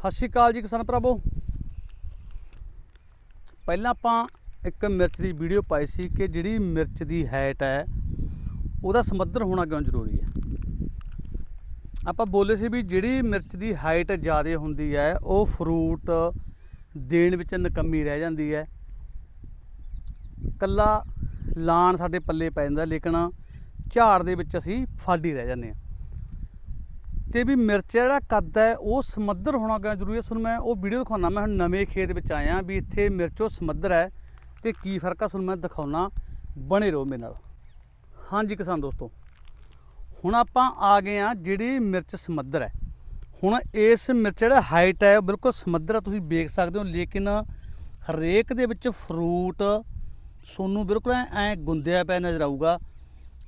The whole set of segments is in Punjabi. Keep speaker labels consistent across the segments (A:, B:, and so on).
A: ਸਤਿ ਸ਼੍ਰੀ ਅਕਾਲ ਜੀ ਕਿਸਾਨ ਭਰਾਵੋ। ਪਹਿਲਾਂ ਆਪਾਂ ਇੱਕ ਮਿਰਚ ਦੀ ਵੀਡੀਓ ਪਾਈ ਸੀ ਕਿ ਜਿਹੜੀ ਮਿਰਚ ਦੀ ਹਾਈਟ ਹੈ, ਉਹਦਾ ਸਮੱਧਰ ਹੋਣਾ ਕਿਉਂ ਜ਼ਰੂਰੀ ਹੈ? ਆਪਾਂ ਬੋਲੇ ਸੀ ਵੀ ਜਿਹੜੀ ਮਿਰਚ ਦੀ ਹਾਈਟ ਜ਼ਿਆਦਾ ਹੁੰਦੀ ਹੈ, ਉਹ ਫਰੂਟ ਦੇਣ ਵਿੱਚ ਨਕੰਮੀ ਰਹਿ ਜਾਂਦੀ ਹੈ। ਕੱਲਾ ਲਾਣ ਸਾਡੇ ਪੱਲੇ ਪੈ ਜਾਂਦਾ, ਲੇਕਿਨ ਝਾੜ ਦੇ ਵਿੱਚ ਅਸੀਂ ਫਾਡੀ ਰਹਿ ਜਾਂਦੇ ਹਾਂ। ਤੇ ਵੀ ਮਿਰਚ ਜਿਹੜਾ ਕੱਦ ਹੈ, ਉਹ ਸਮੱਧਰ ਹੋਣਾ ਕਿਉਂ ਜ਼ਰੂਰੀ ਹੈ? ਤੁਹਾਨੂੰ ਮੈਂ ਉਹ ਵੀਡੀਓ ਦਿਖਾਉਣਾ ਮੈਂ ਹੁਣ ਨਵੇਂ ਖੇਤ ਵਿੱਚ ਆਇਆ ਵੀ ਇੱਥੇ ਮਿਰਚ ਉਹ ਸਮੱਧਰ ਹੈ ਤੇ ਕੀ ਫ਼ਰਕ ਆ, ਤੁਹਾਨੂੰ ਮੈਂ ਦਿਖਾਉਣਾ ਬਣੇ ਰਹੋ ਮੇਰੇ ਨਾਲ। ਹਾਂਜੀ ਕਿਸਾਨ ਦੋਸਤੋ, ਹੁਣ ਆਪਾਂ ਆ ਗਏ ਆ ਜਿਹੜੀ ਮਿਰਚ ਸਮੱਧਰ ਹੈ। ਹੁਣ ਇਸ ਮਿਰਚ ਜਿਹੜਾ ਹਾਈਟ ਹੈ, ਉਹ ਬਿਲਕੁਲ ਸਮੱਧਰ ਹੈ ਤੁਸੀਂ ਵੇਖ ਸਕਦੇ ਹੋ, ਲੇਕਿਨ ਹਰੇਕ ਦੇ ਵਿੱਚ ਫਰੂਟ ਸੋਨੂੰ ਬਿਲਕੁਲ ਐ ਗੁੰਦਿਆ ਪਿਆ ਨਜ਼ਰ ਆਊਗਾ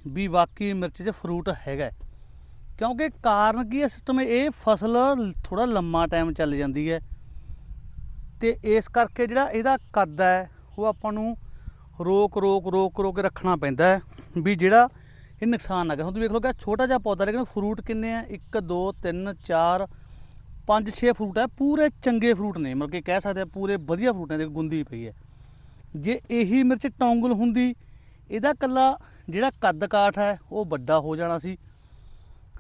A: ਵੀ ਵਾਕਈ ਮਿਰਚ 'ਚ ਫਰੂਟ ਹੈਗਾ ਕਿਉਂਕਿ ਕਾਰਨ ਕੀ ਹੈ ਸਿਸਟਮ ਇਹ ਫਸਲ ਥੋੜਾ ਲੰਮਾ ਟਾਈਮ ਚੱਲ ਜਾਂਦੀ ਹੈ ਤੇ ਇਸ ਕਰਕੇ ਜਿਹੜਾ ਇਹਦਾ ਕੱਦ ਹੈ, ਉਹ ਆਪਾਂ ਨੂੰ ਰੋਕ ਰੋਕ ਰੋਕ ਰੋਕ ਕੇ ਰੱਖਣਾ ਪੈਂਦਾ ਹੈ ਵੀ ਜਿਹੜਾ ਇਹ ਨੁਕਸਾਨ ਨਾ ਕਰੇ। ਹੁਣ ਤੁਸੀਂ ਵੇਖ ਲਓ ਕਿ ਛੋਟਾ ਜਿਹਾ ਪੌਦਾ, ਲੇਕਿਨ ਫਰੂਟ ਕਿੰਨੇ ਆ? 1 2 3 4 5 6 ਫਰੂਟ ਹੈ ਪੂਰੇ ਚੰਗੇ ਫਰੂਟ ਨੇ, ਮਤਲਬ ਕਿ ਕਹਿ ਸਕਦੇ ਆ ਪੂਰੇ ਵਧੀਆ ਫਰੂਟ ਨੇ, ਦੇਖੋ ਗੁੰਦੀ ਪਈ ਹੈ। ਜੇ ਇਹੀ ਮਿਰਚ ਟੌਂਗਲ ਹੁੰਦੀ, ਇਹਦਾ ਕੱਲਾ ਜਿਹੜਾ ਕੱਦ ਕਾਠ ਹੈ, ਉਹ ਵੱਡਾ ਹੋ ਜਾਣਾ ਸੀ।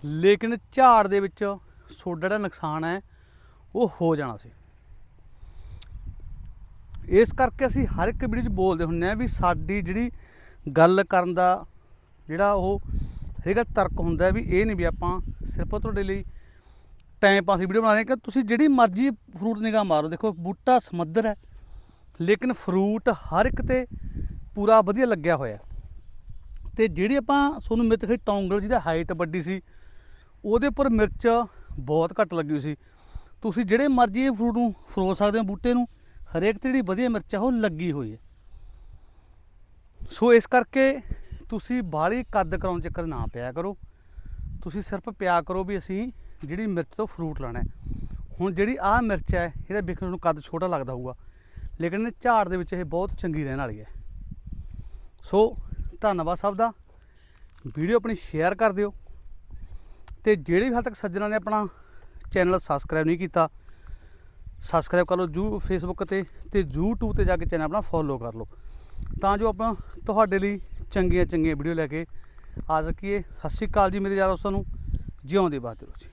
A: ਲੇਕਿਨ ਝਾੜ ਦੇ ਵਿੱਚ ਸੋਡਾ ਜਿਹੜਾ ਨੁਕਸਾਨ ਹੈ, ਉਹ ਹੋ ਜਾਣਾ ਸੀ। ਇਸ ਕਰਕੇ ਅਸੀਂ ਹਰ ਇੱਕ ਵੀਡੀਓ 'ਚ ਬੋਲਦੇ ਹੁੰਨੇ ਆ ਵੀ ਸਾਡੀ ਜਿਹੜੀ ਗੱਲ ਕਰਨ ਦਾ ਜਿਹੜਾ ਉਹ ਹੈਗਾ ਤਰਕ ਹੁੰਦਾ ਵੀ ਇਹ ਨਹੀਂ ਵੀ ਆਪਾਂ ਸਿਰਫ ਤੁਹਾਡੇ ਲਈ ਟਾਈਮ ਪਾਸ ਵੀਡੀਓ ਬਣਾ ਰਹੇ ਕਿ ਤੁਸੀਂ ਜਿਹੜੀ ਮਰਜ਼ੀ ਫਰੂਟ ਨਿਗਾਹ ਮਾਰੋ। ਦੇਖੋ, ਬੂਟਾ ਸਮੱਧਰ ਹੈ, ਲੇਕਿਨ ਫਰੂਟ ਹਰ ਇੱਕ ਤੇ ਪੂਰਾ ਵਧੀਆ ਲੱਗਿਆ ਹੋਇਆ। ਤੇ ਜਿਹੜੀ ਆਪਾਂ ਤੁਹਾਨੂੰ ਮਿਰਚ ਖਈ ਟੌਂਗਲ ਜਿਹਦਾ ਹਾਈਟ ਵੱਡੀ ਸੀ ਉਹਦੇ ਉੱਪਰ ਮਿਰਚ ਬਹੁਤ ਘੱਟ ਲੱਗੀ ਹੋਈ ਸੀ। ਤੁਸੀਂ ਜਿਹੜੇ ਮਰਜ਼ੀ ਫਰੂਟ ਨੂੰ ਫਰੋ ਸਕਦੇ ਹੋ ਬੂਟੇ ਨੂੰ, ਹਰੇਕ ਤੇ ਜਿਹੜੀ ਵਧੀਆ ਮਿਰਚ ਆ, ਉਹ ਲੱਗੀ ਹੋਈ ਹੈ। ਸੋ ਇਸ ਕਰਕੇ ਤੁਸੀਂ ਬਾਹਲੀ ਕੱਦ ਕਰਾਉਣ ਚੱਕਰ ਨਾ ਪਿਆ ਕਰੋ। ਤੁਸੀਂ ਸਿਰਫ ਪਿਆ ਕਰੋ ਵੀ ਅਸੀਂ ਜਿਹੜੀ ਮਿਰਚ ਤੋਂ ਫਰੂਟ ਲੈਣਾ ਹੁਣ ਜਿਹੜੀ ਆਹ ਮਿਰਚ ਹੈ, ਇਹਦਾ ਵੇਖਣ ਨੂੰ ਕੱਦ ਛੋਟਾ ਲੱਗਦਾ ਹੋਊਗਾ। ਲੇਕਿਨ ਇਹ ਝਾੜ ਦੇ ਵਿੱਚ ਇਹ ਬਹੁਤ ਚੰਗੀ ਰਹਿਣ ਵਾਲੀ ਹੈ। ਸੋ ਧੰਨਵਾਦ ਸਭ ਦਾ। ਵੀਡੀਓ ਆਪਣੀ ਸ਼ੇਅਰ ਕਰ ਦਿਓ। ਤੇ ਜਿਹੜੇ ਵੀ ਹਾਲ ਤੱਕ ਸੱਜਣਾ ਨੇ ਆਪਣਾ ਚੈਨਲ ਸਬਸਕ੍ਰਾਈਬ ਨਹੀਂ ਕੀਤਾ ਸਬਸਕ੍ਰਾਈਬ ਕਰ ਲਓ, ਜੂ ਫੇਸਬੁੱਕ ਤੇ ਤੇ YouTube ਤੇ ਜਾ ਕੇ ਚੈਨਲ ਆਪਣਾ ਫੋਲੋ ਕਰ ਲਓ। ਤਾਂ ਜੋ ਆਪਾਂ ਤੁਹਾਡੇ ਲਈ ਚੰਗੀਆਂ ਚੰਗੀਆਂ ਵੀਡੀਓ ਲੈ ਕੇ ਆ ਸਕੀਏ। ਸਤਿ ਸ਼੍ਰੀ ਅਕਾਲ ਜੀ ਮੇਰੇ ਯਾਰ ਦੋਸਤਾਂ ਨੂੰ। ਜਿਉਂਦੇ ਬਾਤ ਰਹੋ ਜੀ